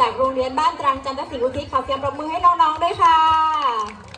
จากโรงเรียนบ้านตรังจันทศิลป์อุทิศขอเสียงปรบมือให้น้องๆด้วยค่ะ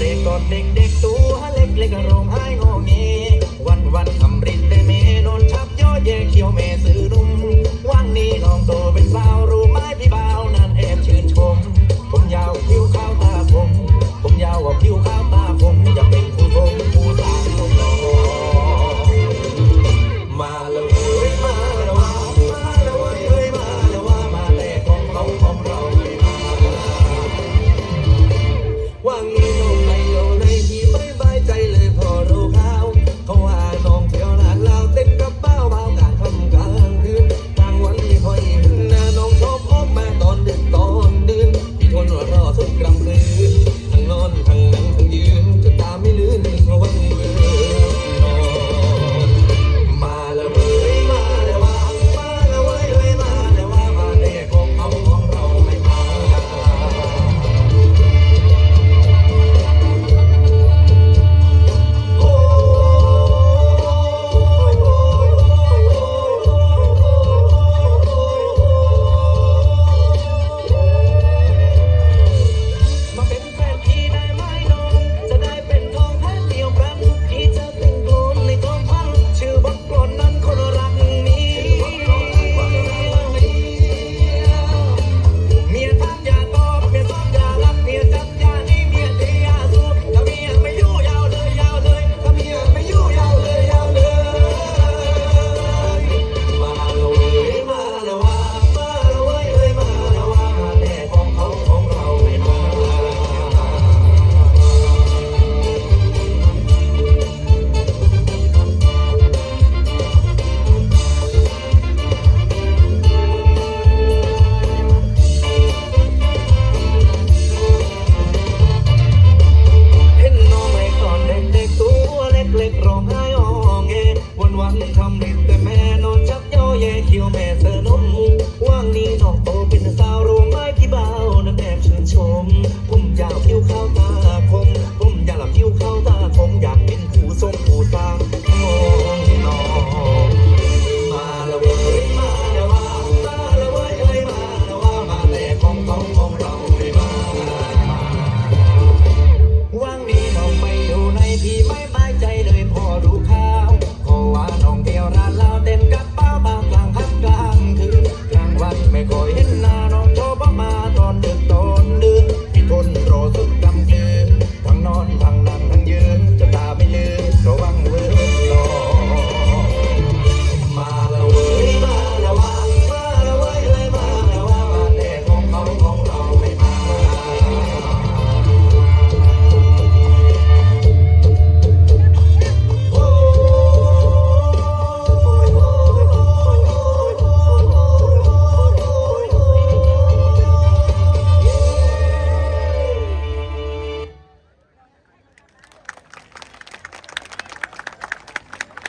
เรกกอดเด็กเด็กตัวเล็กเล็กร้องไห้งอเงวันวันทำรินได้เมนอนทับย่อแย่เขียวเมซื้อ ทำเห็นแต่แม่นอนชักเย้าเย่เขียวแม่เธอนม